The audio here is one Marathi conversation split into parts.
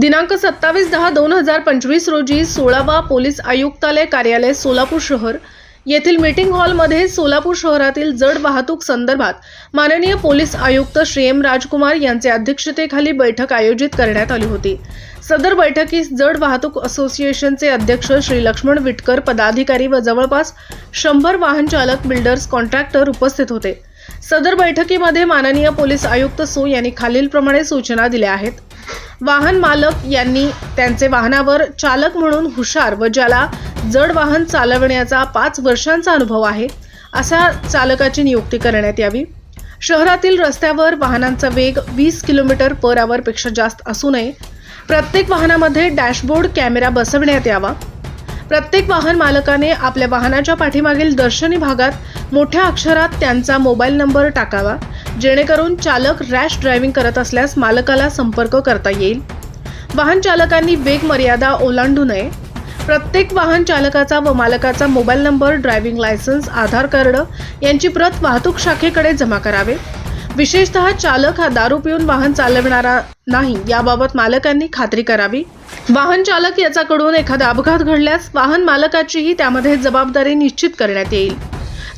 दिनांक सत्तावीस दहा दोन हजार पंचवीस रोजी सोळावा पोलीस आयुक्तालय कार्यालय सोलापूर शहर येथील मीटिंग हॉलमध्ये सोलापूर शहरातील जड वाहतूक संदर्भात माननीय पोलीस आयुक्त श्री एम राजकुमार यांचे अध्यक्षतेखाली बैठक आयोजित करण्यात आली होती. सदर बैठकीस जड वाहतूक असोसिएशनचे अध्यक्ष श्री लक्ष्मण विटकर पदाधिकारी व जवळपास शंभर वाहन चालक बिल्डर्स कॉन्ट्रॅक्टर उपस्थित होते. सदर बैठकीमध्ये माननीय पोलीस आयुक्त सो यांनी खालीलप्रमाणे सूचना दिल्या आहेत. वाहन मालक यांनी त्यांचे वाहनावर चालक म्हणून हुशार व ज्याला जड वाहन चालवण्याचा पाच वर्षांचा अनुभव आहे अशा चालकाची नियुक्ती करण्यात यावी. शहरातील रस्त्यावर वाहनांचा वेग वीस किलोमीटर पर आवरपेक्षा जास्त असू नये. प्रत्येक वाहनामध्ये डॅशबोर्ड कॅमेरा बसवण्यात यावा. प्रत्येक वाहन मालकाने आपल्या वाहनाच्या पाठीमागील दर्शनी भागात मोठ्या अक्षरात त्यांचा मोबाईल नंबर टाकावा जेणेकरून चालक रॅश ड्रायव्हिंग करत असल्यास मालकाला संपर्क करता येईल. वाहन चालकांनी वेग मर्यादा ओलांडू नये. प्रत्येक वाहन चालकाचा व मालकाचा mobile number driving licence Aadhaar card यांची प्रत वाहतूक शाखेकडे जमा करावे. विशेषतः चालक हा दारू पिऊन वाहन चालवणारा नाही याबाबत मालकांनी खात्री करावी. वाहन चालक याच्याकडून एखादा अपघात घडल्यास वाहन मालकाचीही त्यामध्ये जबाबदारी निश्चित करण्यात येईल.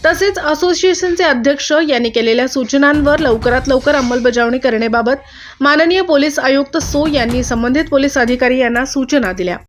तसेच असोसिएशनचे अध्यक्ष यांनी केलेल्या सूचनांवर लवकरात लवकर अंमलबजावणी करण्याबाबत माननीय पोलीस आयुक्त सो यांनी संबंधित पोलीस अधिकारी यांना सूचना दिल्या.